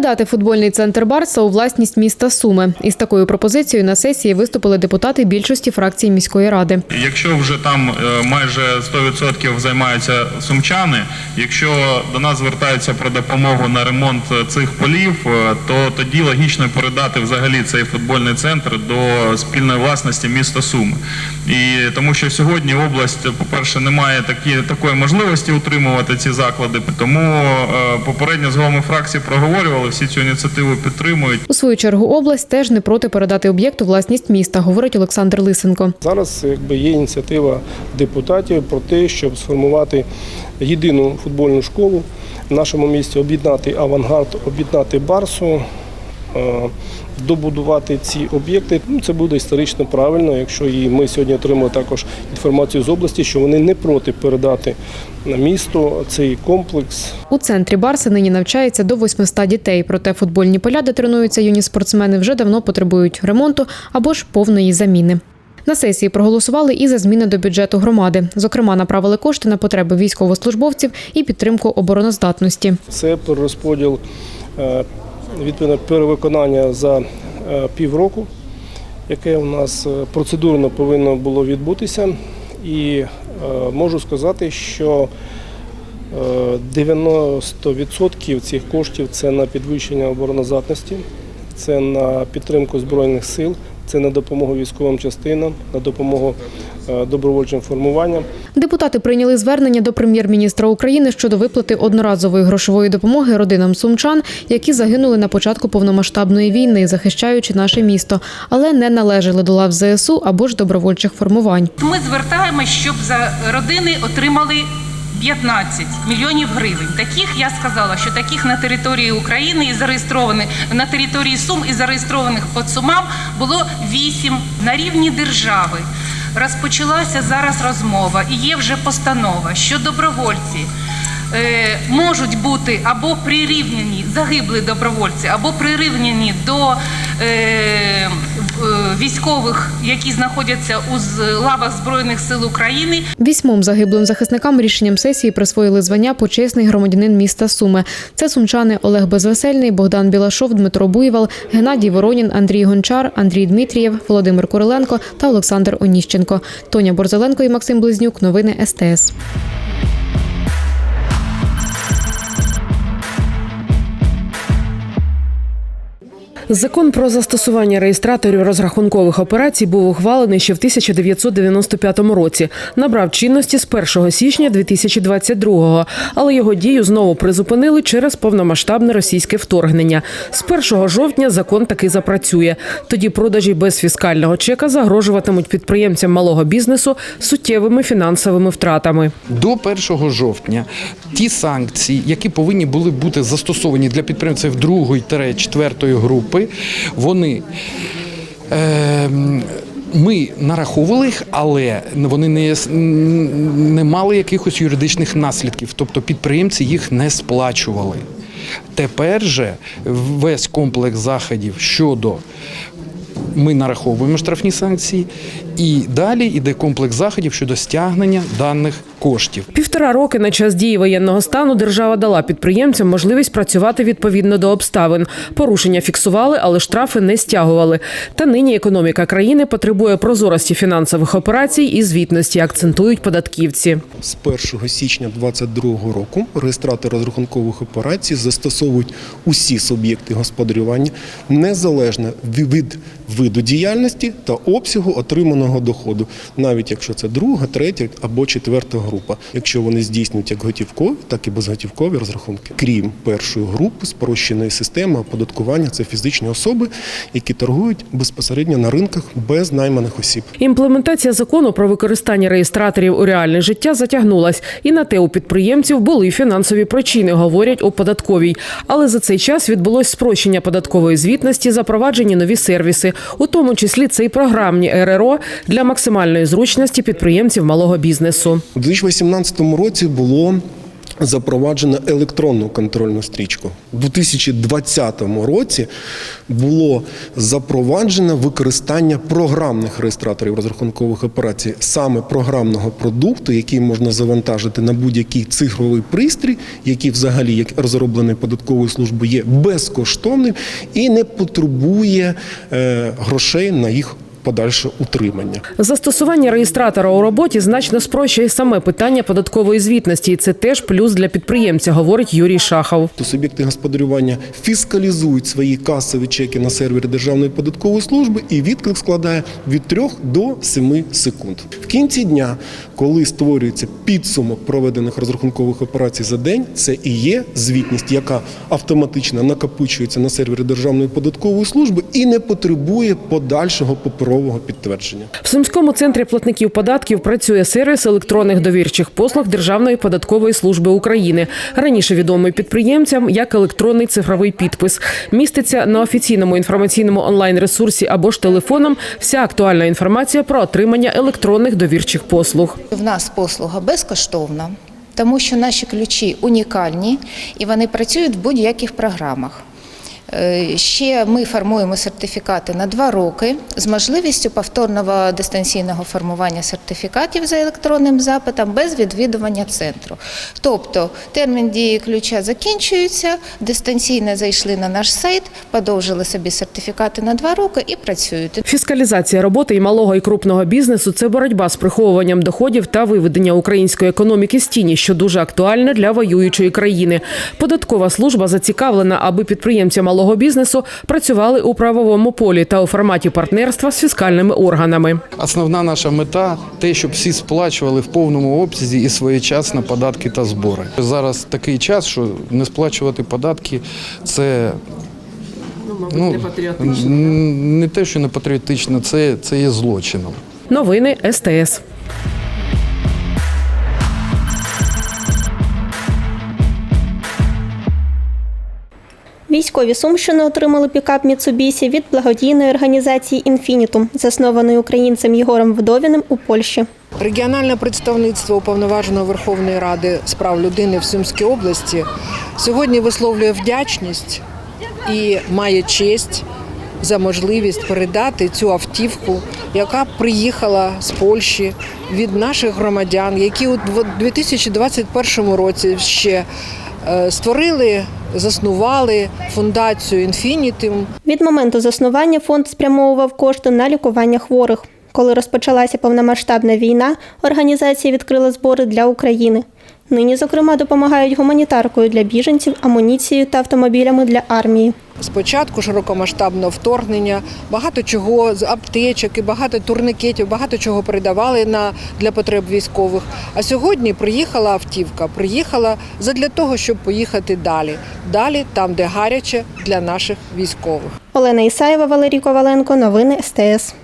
Передати футбольний центр Барса у власність міста Суми. Із такою пропозицією на сесії виступили депутати більшості фракцій міської ради. Якщо вже там е, майже 100% займаються сумчани, якщо до нас звертаються про допомогу на ремонт е, цих полів, е, то тоді логічно передати взагалі цей футбольний центр до спільної власності міста Суми. І тому що сьогодні область, по-перше, не має такі, такої можливості утримувати ці заклади. Тому попередньо з головами фракції проговорювали, всі цю ініціативу підтримують. У свою чергу область теж не проти передати об'єкт у власність міста, говорить Олександр Лисенко. Зараз якби є ініціатива депутатів про те, щоб сформувати єдину футбольну школу в нашому місті, об'єднати авангард, об'єднати барсу. Е, Добудувати ці об'єкти, ну це буде історично правильно. Якщо і ми сьогодні отримали також інформацію з області, що вони не проти передати на місто цей комплекс У центрі Барса нині навчається до 800 дітей. Проте футбольні поля, де тренуються юні спортсмени, вже давно потребують ремонту або ж повної заміни. На сесії проголосували і за зміни до бюджету громади. Зокрема, направили кошти на потреби військовослужбовців і підтримку обороноздатності. Це перерозподіл е, відповідно перевиконання за е, півроку, яке у нас е, процедурно повинно було відбутися. І е, можу сказати, що е, 90% цих коштів це на підвищення обороноздатності, це на підтримку Збройних сил, це на допомогу військовим частинам, на допомогу е, добровольчим формуванням. Депутати прийняли звернення до прем'єр-міністра України щодо виплати одноразової грошової допомоги родинам сумчан, які загинули на початку повномасштабної війни, захищаючи наше місто, але не належали до лав ЗСУ або ж добровольчих формувань. Ми звертаємось, щоб за родини отримали 15 мільйонів гривень. Таких я сказала, що таких на території України і зареєстрованих на території Сум і зареєстрованих під Сумам було 8 на рівні держави. Розпочалася зараз розмова і є вже постанова, що добровольці е, можуть бути або прирівняні загиблі добровольці, або прирівняні до військових, які знаходяться у лавах Збройних сил України. Вісьмом загиблим захисникам рішенням сесії присвоїли звання почесний громадянин міста Суми. Це сумчани Олег Безвесельний, Богдан Білашов, Дмитро Буйвол, Геннадій Воронін, Андрій Гончар, Андрій Дмитрієв, Володимир Куриленко та Олександр Оніщенко. Тоня Борзеленко і Максим Близнюк. Новини СТС. Закон про застосування реєстраторів розрахункових операцій був ухвалений ще в 1995 році. Набрав чинності з 1 січня 2022-го, але його дію знову призупинили через повномасштабне російське вторгнення. З 1 жовтня закон таки запрацює. Тоді продажі без фіскального чека загрожуватимуть підприємцям малого бізнесу суттєвими фінансовими втратами. До 1 жовтня ті санкції, які повинні були бути застосовані для підприємців другої та четвертої групи, вони. Е, ми нараховували їх, але вони не, не мали якихось юридичних наслідків, тобто підприємці їх не сплачували. Тепер же весь комплекс заходів щодо ми нараховуємо штрафні санкції, і далі йде комплекс заходів щодо стягнення даних коштів. Півтора роки на час дії воєнного стану держава дала підприємцям можливість працювати відповідно до обставин. Порушення фіксували, але штрафи не стягували. Та нині економіка країни потребує прозорості фінансових операцій і звітності, акцентують податківці. З 1 січня 2022 року реєстратори розрахункових операцій застосовують усі суб'єкти господарювання незалежно від виду діяльності та обсягу отриманого доходу, навіть якщо це друга, третя або четверта група, якщо вони здійснюють як готівкові, так і безготівкові розрахунки. Крім першої групи спрощеної системи оподаткування, це фізичні особи, які торгують безпосередньо на ринках без найманих осіб. Імплементація закону про використання реєстраторів у реальне життя затягнулась, і на те у підприємців були фінансові причини, говорять у податковій. Але за цей час відбулось спрощення податкової звітності, запроваджені нові сервіси, у тому числі це й програмні РРО для максимальної зручності підприємців малого бізнесу. У 2018 році було запроваджено електронну контрольну стрічку. У 2020 році було запроваджено використання програмних реєстраторів розрахункових операцій, саме програмного продукту, який можна завантажити на будь-який цифровий пристрій, який взагалі як розроблений податковою службою є безкоштовним і не потребує е, грошей на їх подальше утримання. Застосування реєстратора у роботі значно спрощує саме питання податкової звітності, і це теж плюс для підприємця, говорить Юрій Шахов. то суб'єкти господарювання фіскалізують свої касові чеки на сервері Державної податкової служби, і відклик складає від 3 до 7 секунд. В кінці дня, коли створюється підсумок проведених розрахункових операцій за день, це і є звітність, яка автоматично накопичується на сервері Державної податкової служби і не потребує подальшого паперового підтвердження. В Сумському центрі платників податків працює сервіс електронних довірчих послуг Державної податкової служби України, раніше відомий підприємцям як електронний цифровий підпис. Міститься на офіційному інформаційному онлайн-ресурсі або ж телефоном вся актуальна інформація про отримання електронних довірчих послуг. В нас послуга безкоштовна, тому що наші ключі унікальні і вони працюють в будь-яких програмах. Е, Ще ми формуємо сертифікати на два роки з можливістю повторного дистанційного формування сертифікатів за електронним запитом без відвідування центру. Тобто термін дії ключа закінчується, дистанційно зайшли на наш сайт, подовжили собі сертифікати на два роки і працюють. Фіскалізація роботи і малого і крупного бізнесу це боротьба з приховуванням доходів та виведення української економіки з тіні, що дуже актуально для воюючої країни. Податкова служба зацікавлена, аби підприємці малого бізнесу працювали у правовому полі та у форматі партнерства з фіскальними органами. Основна наша мета те, щоб всі сплачували в повному обсязі і своєчасно податки та збори. Зараз такий час, що не сплачувати податки це. Ну, не те, що не патріотично, це, це є злочином. Новини СТС. Військові Сумщини отримали пікап Міцубісі від благодійної організації Інфінітум, заснованої українцем Єгором Вдовіним у Польщі. Регіональне представництво Уповноваженого Верховної Ради з прав людини в Сумській області сьогодні висловлює вдячність і має честь за можливість передати цю автівку, яка приїхала з Польщі від наших громадян, які у 2021 році ще створили, заснували фундацію Інфінітум. Від моменту заснування фонд спрямовував кошти на лікування хворих. Коли розпочалася повномасштабна війна, організація відкрила збори для України. Нині, зокрема, допомагають гуманітаркою для біженців, амуніцією та автомобілями для армії. Спочатку широкомасштабного вторгнення, багато чого з аптечок, і багато турникетів, багато чого передавали на для потреб військових. А сьогодні приїхала автівка, приїхала задля того, щоб поїхати далі. Далі, там, де гаряче для наших військових. Олена Ісаєва, Валерій Коваленко. Новини СТС.